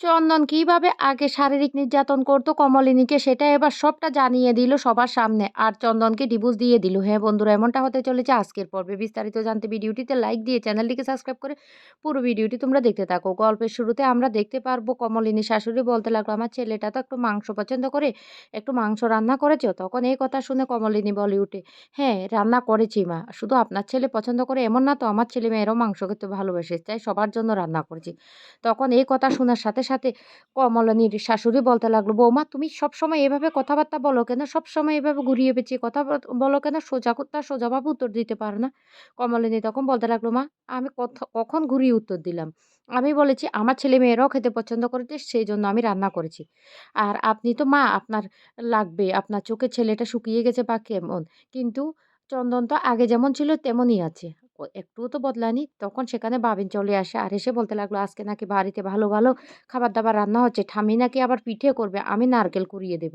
চন্দন কীভাবে আগে শারীরিক নির্যাতন করতো কমলিনীকে সেটা এবার সবটা জানিয়ে দিল সবার সামনে। আর চন্দনকে ডিভোর্স দিয়ে দিল। হ্যাঁ বন্ধুরা, এমনটা হতে চলেছে আজকের পর্বে। বিস্তারিত জানতে ভিডিওটিতে লাইক দিয়ে চ্যানেলটিকে সাবস্ক্রাইব করে পুরো ভিডিওটি তোমরা দেখতে থাকো। গল্পের শুরুতে আমরা দেখতে পারব কমলিনী শাশুড়ি বলতে লাগল, আমার ছেলেটা তো একটু মাংস পছন্দ করে, একটু মাংস রান্না করেছ? তখন এই কথা শুনে কমলিনী বলে উঠে হ্যাঁ রান্না করেছি মা। শুধু আপনার ছেলে পছন্দ করে এমন না তো আমার ছেলে মেয়েরাও মাংস খেতে ভালোবাসে, তাই সবার জন্য রান্না করেছি। তখন এই কথা শোনার সাথে সাথে কমলিনীর শাশুড়ি বলতে লাগল, বৌমা, তুমি সবসময় এভাবে কথাবার্তা বলো কেন? সবসময় এভাবে ঘুরিয়ে পেঁচিয়ে কথা বলো কেন? সোজা তার সোজাভাবে উত্তর দিতে পারো না। কমলিনী তখন বলতে লাগল, মা, আমি কখন ঘুরিয়ে উত্তর দিলাম? আমি বলেছি আমার ছেলে মেয়েরাও খেতে পছন্দ করেছে সেই জন্য আমি রান্না করেছি। আর আপনি তো মা, আপনার লাগবে, আপনার চোখে ছেলেটা শুকিয়ে গেছে বা কেমন? কিন্তু চন্দন তো আগে যেমন ছিল, তেমনই আছে। একটুও তো বদলায়নি। তখন সেখানে বাবিন চলে আসে আর এসে বলতে লাগল, আজকে নাকি বাড়িতে ভালো ভালো খাবার দাবার রান্না হচ্ছে ঠামি নাকি আবার পিঠে করবে, আমি নারকেল কুড়িয়ে দেব।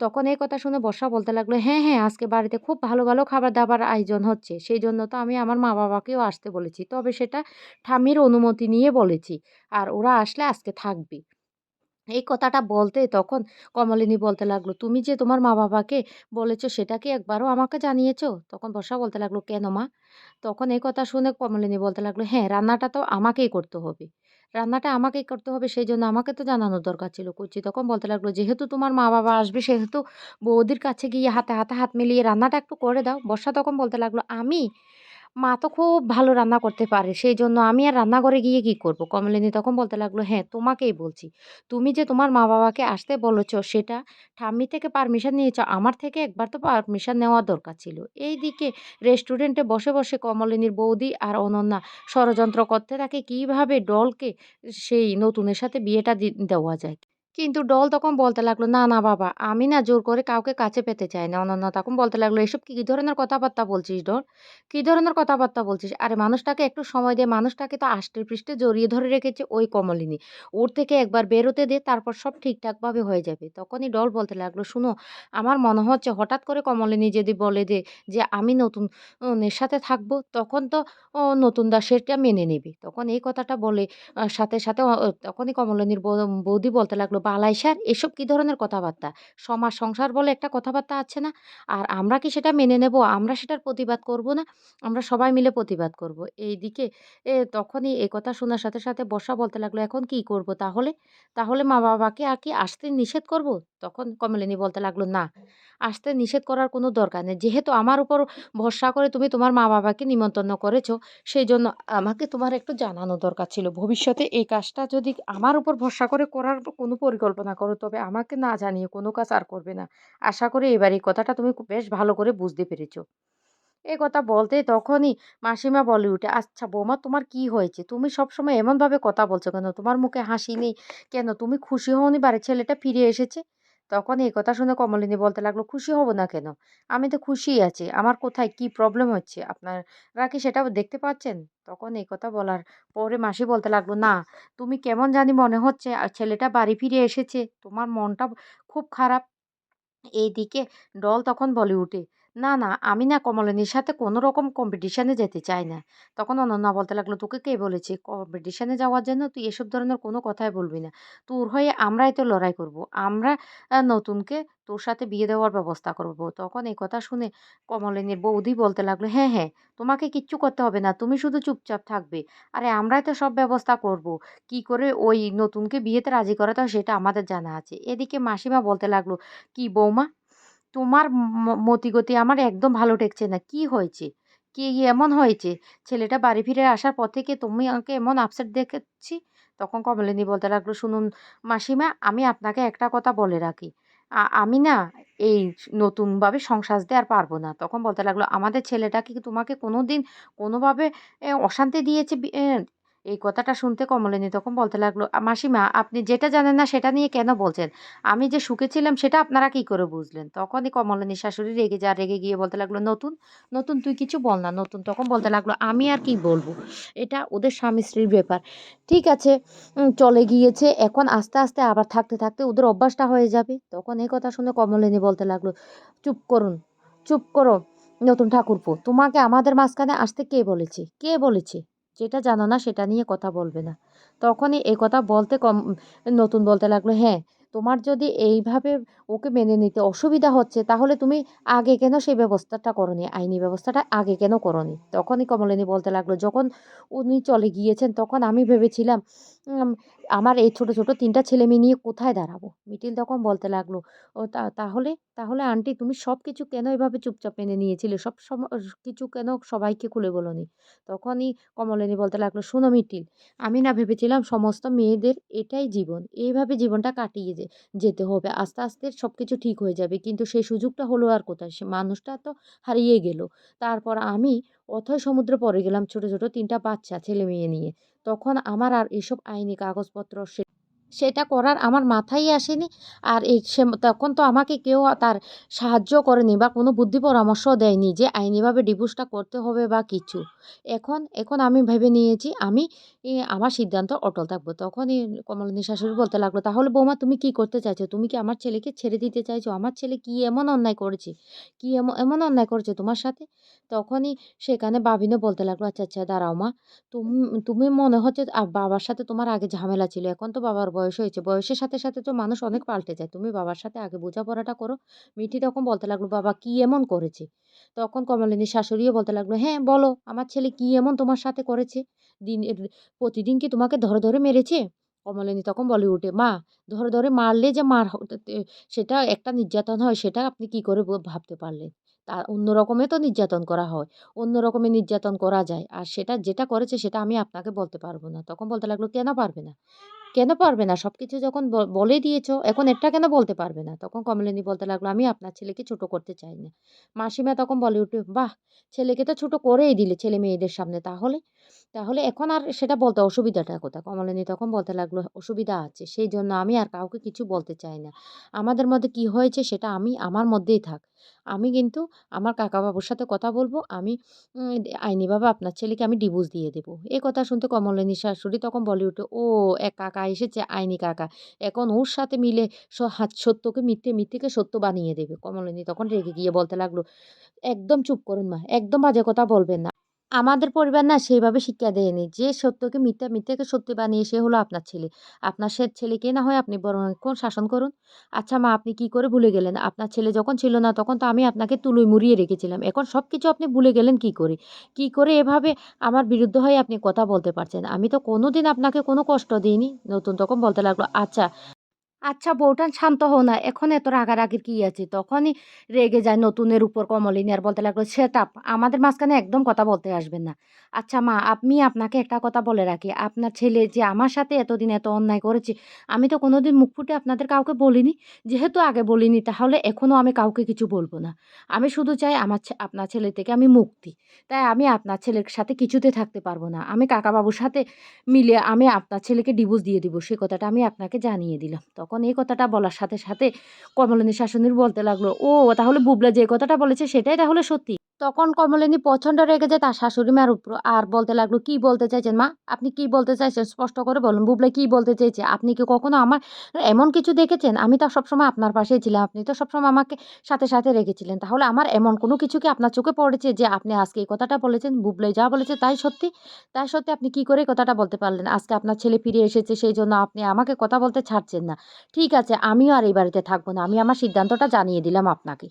তখন এই কথা শুনে বর্ষা বলতে লাগল হ্যাঁ হ্যাঁ আজকে বাড়িতে খুব ভালো ভালো খাবার দাবার আয়োজন হচ্ছে, সেই জন্য তো আমি আমার মা বাবাকেও আসতে বলেছি। তবে সেটা ঠামির অনুমতি নিয়ে বলেছি, আর ওরা আসলে আজকে থাকবে। এই কথাটা বলতে তখন কমলিনী বলতে লাগল, তুমি যে তোমার মা বাবাকে বলেছ সেটা কি একবারও আমাকে জানিয়েছো? তখন বর্ষা বলতে লাগল, কেন মা? তখন এই কথা শুনে কমলিনী বলতে লাগল হ্যাঁ রান্নাটা তো আমাকেই করতে হবে। রান্নাটা আমাকেই করতে হবে সেই জন্য আমাকে তো জানানোর দরকার ছিল। কুচি তখন বলতে লাগল, যেহেতু তোমার মা বাবা আসবে, সেহেতু বৌদির কাছে গিয়ে হাতে হাতে হাত মিলিয়ে রান্নাটা একটু করে দাও। বর্ষা তখন বলতে লাগল, আমি মা তো খুব ভালো রান্না করতে পারে। সেই জন্য আমি আর রান্নাঘরে গিয়ে কি করব? কমলিনী তখন বলতে লাগল হ্যাঁ তোমাকেই বলছি। তুমি যে তোমার মা বাবাকে আসতে বলেছ, সেটা ঠাম্মি থেকে পারমিশন নিয়েছ, আমার থেকে একবার তো পারমিশন নেওয়া দরকার ছিল। এই দিকে রেস্টুরেন্টে বসে বসে কমলিনীর বৌদি আর অনন্যা ষড়যন্ত্র করতে থাকে, কীভাবে ডলকে সেই নতুনের সাথে বিয়েটা দেওয়া যায়। কিন্তু ডল তখন বলতে লাগল, না না, বাবা, আমি না জোর করে কাউকে কাছে পেতে চাই না। অনন্য তখন বলতে লাগল, এসব কি ধরনের কথাবার্তা বলছিস ডল? কি ধরনের কথাবার্তা বলছিস? আরে, মানুষটাকে একটু সময় দে, মানুষটাকে তো আষ্টে পৃষ্ঠে জড়িয়ে ধরে রেখেছে ওই কমলিনী। ওর থেকে একবার বেরোতে দে, তারপর সব ঠিকঠাকভাবে হয়ে যাবে। তখনই ডল বলতে লাগল, শুনো, আমার মনে হচ্ছে হঠাৎ করে কমলিনী যদি বলে দে যে আমি নতুন সাথে থাকব, তখন তো নতুন দা সেটা মেনে নেবে। তখন এই কথাটা বলে সাথে সাথে তখনই কমলিনীর বৌদি বলতে লাগল বালাই স্যার এসব কী ধরনের কথাবার্তা? সমাজ সংসার বলে একটা কথাবার্তা আছে না? আর আমরা কি সেটা মেনে নেব? আমরা সেটার প্রতিবাদ করব না? আমরা সবাই মিলে প্রতিবাদ করব। এইদিকে এ তখনই এই কথা শোনার সাথে সাথে বর্ষা বলতে লাগল, এখন কি করব তাহলে? তাহলে মা বাবাকে আর কি আসতে নিষেধ করব? তখন কমলিনী বলতে লাগল, না, আসতে নিষেধ করার কোনো দরকার নেই। যেহেতু আমার উপর ভরসা করে তুমি তোমার মা বাবাকে নিমন্ত্রণ করেছ সেই জন্য আমাকে তোমার একটু জানানো দরকার ছিল। ভবিষ্যতে এই কাজটা যদি আমার উপর ভরসা করে করার কোনো পরিকল্পনা করো। তবে আমাকে না জানিয়ে কোনো কাজ আর করবে না। আশা করি এবার এই কথাটা তুমি বেশ ভালো করে বুঝতে পেরেছ। এ কথা বলতে তখনই মাসিমা বলে উঠে আচ্ছা বৌমা, তোমার কি হয়েছে? তুমি সবসময় এমনভাবে কথা বলছো কেন? তোমার মুখে হাসি নেই কেন? তুমি খুশি হওনি? বাড়ির ছেলেটা ফিরে এসেছে? তখন এই কথা শুনে কমলিনী বলতে লাগল, খুশি হব না কেন? আমি তো খুশিই আছি। আমার কোথায় কি প্রবলেম হচ্ছে? আপনারা কি সেটা দেখতে পাচ্ছেন? তখন এই কথা বলার পরে মাসি বলতে লাগল, না, তুমি কেমন জানি মনে হচ্ছে, আর ছেলেটা বাড়ি ফিরে এসেছে। তোমার মনটা খুব খারাপ। এইদিকে ডল তখন বলে উঠে না না, আমি না কমলিনীর সাথে কোনো রকম কম্পিটিশানে যেতে চাই না। তখন অনন্যা বলতে লাগল, তোকে কে বলেছে? কম্পিটিশানে যাওয়ার জন্য তুই এসব ধরনের কোনো কথাই বলবি না। তোর হয়ে আমরাই তো লড়াই করব। আমরা নতুনকে তোর সাথে বিয়ে দেওয়ার ব্যবস্থা করব। তখন এই কথা শুনে কমলিনীর বৌদি বলতে লাগল হ্যাঁ হ্যাঁ তোমাকে কিচ্ছু করতে হবে না, তুমি শুধু চুপচাপ থাকবে। আরে, আমরাই তো সব ব্যবস্থা করব। কি করে ওই নতুনকে বিয়েতে রাজি করাতে হয় সেটা আমাদের জানা আছে। এদিকে মাসিমা বলতে লাগল, কি বৌমা তোমার মতিগতি আমার একদম ভালো ঠেকছে না। কি হয়েছে? কি এমন হয়েছে? ছেলেটা বাড়ি ফিরে আসার পর থেকে তুমি আমাকে এমন আপসেট দেখেছি? তখন কমলিনী বলতে লাগল, শুনুন মাসিমা, আমি আপনাকে একটা কথা বলে রাখি। আমি না এই নতুনভাবে সংসার আর পারব না। তখন বলতে লাগল, আমাদের ছেলেটা কি তোমাকে কোনো দিন কোনোভাবে অশান্তি দিয়েছে এই কথাটা শুনতে কমলিনী। তখন বলতে লাগল মাসিমা, আপনি যেটা জানেন না সেটা নিয়ে কেন বলছেন? আমি যে সুখে ছিলাম সেটা আপনারা কি করে বুঝলেন? তখনই কমলিনীর শাশুড়ি রেগে যা রেগে গিয়ে বলতে লাগল, নতুন নতুন তুই কিছু বল না, নতুন। তখন বলতে লাগল, আমি আর কি বলব? এটা ওদের স্বামী স্ত্রীর ব্যাপার। ঠিক আছে চলে গিয়েছে, এখন আস্তে আস্তে আবার থাকতে থাকতে ওদের অভ্যাসটা হয়ে যাবে। তখন এই কথা শুনে কমলিনী বলতে লাগল, চুপ করুন, চুপ করো, নতুন ঠাকুরপো। তোমাকে আমাদের মাঝখানে আসতে কে বলেছে? কে বলেছে? যেটা জানো না সেটা নিয়ে কথা বলবে না। তখনই এ কথা বলতে কম, নতুন বলতে লাগল হ্যাঁ তোমার যদি এইভাবে ওকে মেনে নিতে অসুবিধা হচ্ছে, তাহলে তুমি আগে কেন সেই ব্যবস্থাটা করনি? আইনি ব্যবস্থাটা আগে কেন করনি? তখনই কমলিনী বলতে লাগল, যখন উনি চলে গিয়েছেন, তখন আমি ভেবেছিলাম আমার এই ছোট ছোট তিনটা ছেলে মেয়ে নিয়ে কোথায় দাঁড়াবো? মিটিল তখন বলতে লাগল, ও তাহলে তাহলে আন্টি তুমি সব কিছু কেন এভাবে চুপচাপ মেনে নিয়েছিলে? সব কিছু কেন সবাইকে খুলে বলনি? তখনই কমলিনী বলতে লাগল, শোনো মিটিল, আমি না ভেবেছিলাম সমস্ত মেয়েদের এটাই জীবন এইভাবে জীবনটা কাটিয়ে যে, যেতে হবে। আস্তে আস্তে সব কিছু ঠিক হয়ে যাবে। কিন্তু সেই সুযোগটা হলো আর কোথায়? সে মানুষটা তো হারিয়ে গেল। তারপর আমি অথয় সমুদ্রে পড়ে গেলাম ছোট ছোট তিনটা বাচ্চা, ছেলে মেয়ে নিয়ে। তখন আমার আর এসব আইনি কাগজপত্র সেটা করার আমার মাথায় আসেনি। আর এই সে তখন তো আমাকে কেউ তার সাহায্য করেনি বা কোনো বুদ্ধি পরামর্শ দেয়নি যে আইনিভাবে ডিভোর্সটা করতে হবে বা কিছু। এখন এখন আমি ভেবে নিয়েছি, আমি আমার সিদ্ধান্ত অটল থাকব। তখনই কমলিনী শাশুড়ি বলতে লাগল, তাহলে বৌমা তুমি কি করতে চাইছো? তুমি কি আমার ছেলেকে ছেড়ে দিতে চাইছো? আমার ছেলে কি এমন অন্যায় করেছে? কি এমন এমন অন্যায় করেছে তোমার সাথে? তখনই সেখানে বাবিনও বলতে লাগল আচ্ছা আচ্ছা দাঁড়াও মা। তুমি তুমি মনে হচ্ছে বাবার সাথে তোমার আগে ঝামেলা ছিল। এখন তো বাবার বয়স হয়েছে। বয়সের সাথে, সাথে তো মানুষ অনেক পাল্টে যায়। তুমি বাবার সাথে আগে বোঝাপড়াটা করো। মিঠি তখন বলতে লাগল, "বাবা কি এমন করেছে?" তখন কমলিনীর শাশুড়িও বলতে লাগল, "হ্যাঁ, বলো আমার ছেলে কি এমন তোমার সাথে করেছে? দিনের প্রতিদিন কি তোমাকে ধরে, ধরে মেরেছে?" কমলিনী তখন বলে উঠে, "মা ধরে, ধরে মারলে যে মার সেটা একটা নির্যাতন হয় সেটা আপনি কি করে ভাবতে পারলেন? তা অন্য রকমে তো নির্যাতন করা হয়। অন্য রকমের নির্যাতন করা যায়। আর সেটা যেটা করেছে সেটা আমি আপনাকে বলতে পারব না। তখন বলতে লাগল, "কেন পারবে না? কেন পারবে না? সব কিছু যখন বলে দিয়েছ, এখন এটা কেন বলতে পারবে না?" তখন কমলিনী বলতে লাগল, "আমি আপনার ছেলেকে ছোট করতে চাই না।" মাসিমা তখন বলে উঠে, "বাহ! ছেলেকে তো ছোট করেই দিলে ছেলে-মেয়েদের সামনে। তাহলে? তাহলে এখন আর সেটা বলতে অসুবিধাটা কোথায়?" কমলিনী তখন বলতে লাগল, "অসুবিধা আছে। সেই জন্য আমি আর কাউকে কিছু বলতে চাই না। আমাদের মধ্যে কি হয়েছে সেটা আমি আমার মধ্যেই থাক। আমি কিন্তু আমার কাকা বাবুর সাথে কথা বলব আমি আইনি আইনিভাবে আপনার ছেলেকে আমি ডিভোর্স দিয়ে দেবো এ কথা শুনতে কমলিনী শাশুড়ি তখন বলে উঠে, "ও এক কাকা এসেছে আইনি কাকা। এখন ওর সাথে মিলে স হাত সত্যকে মিথ্যে, মিথ্যেকে সত্য বানিয়ে দেবে।" কমলিনী তখন রেগে গিয়ে বলতে লাগল, "একদম চুপ করুন মা। একদম বাজে কথা বলবেন না। আমাদের পরিবার না সেইভাবে শিক্ষা দেয়নি। যে সত্যকে মিথ্যা, মিথ্যাকে সত্যি বানিয়ে সে হলো আপনার ছেলে। আপনার সে ছেলেকে না হয় আপনি বরং এখন শাসন করুন। আচ্ছা মা আপনি কি করে ভুলে গেলেন? আপনার ছেলে যখন ছিল না তখন তো আমি আপনাকে তুলোয় মুড়িয়ে রেখেছিলাম। এখন সব কিছু আপনি ভুলে গেলেন কি করে? কি করে এভাবে আমার বিরুদ্ধে হয়ে আপনি কথা বলতে পারছেন? আমি তো কোনো দিন আপনাকে কোনো কষ্ট দিইনি। নতুন তখন বলতে লাগল, "আচ্ছা আচ্ছা বউটান শান্ত হও না। এখন এত রাগারাগির কি আছে? তখনই রেগে যায় নতুনের উপর কমলিনী আর বলতে লাগল, "শাট আপ! আমাদের মাঝখানে একদম কথা বলতে আসবেন না। আচ্ছা মা, আমি আপনাকে একটা কথা বলে রাখি। আপনার ছেলে যে আমার সাথে এতদিন এত অন্যায় করেছে, আমি তো কোনোদিন মুখ ফুটে আপনাদের কাউকে বলিনি। যেহেতু আগে বলিনি তাহলে এখনও আমি কাউকে কিছু বলব না। আমি শুধু চাই আমার আপনার ছেলে থেকে আমি মুক্তি। তাই আমি আপনার ছেলের সাথে কিছুতে থাকতে পারব না। আমি কাকাবাবুর সাথে মিলে আমি আপনার ছেলেকে ডিভোর্স দিয়ে দিব। সে কথাটা আমি আপনাকে জানিয়ে দিলাম। তখন এই কথাটা বলার সাথে, সাথে কমলিনী শাশুড়ি বলতে লাগল, "ও তাহলে বুবলা যে কথাটা বলেছে সেটাই তাহলে সত্যি?" তখন কমলিনী প্রচণ্ড রেগে যায় তার শাশুড়ি মার উপর আর বলতে লাগল, "কি বলতে চাইছেন মা? আপনি কি বলতে চাইছেন স্পষ্ট করে বলুন। বুবলে কি বলতে চেয়েছে? আপনি কি কখনো আমার এমন কিছু দেখেছেন? আমি তো সবসময় আপনার পাশেই ছিলাম। আপনি তো সবসময় আমাকে সাথে, সাথে রেখেছিলেন। তাহলে আমার এমন কোনো কিছু কি আপনার চোখে পড়েছে যে আপনি আজকে এই কথাটা বলেছেন? বুবলে যা বলেছে তাই সত্যি? তাই সত্যি আপনি কি করে কথাটা বলতে পারলেন? আজকে আপনার ছেলে ফিরে এসেছে সেই জন্য আপনি আমাকে কথা বলতে ছাড়ছেন না। ঠিক আছে আমিও আর এই বাড়িতে থাকব না। আমি আমার সিদ্ধান্তটা জানিয়ে দিলাম আপনাকে।"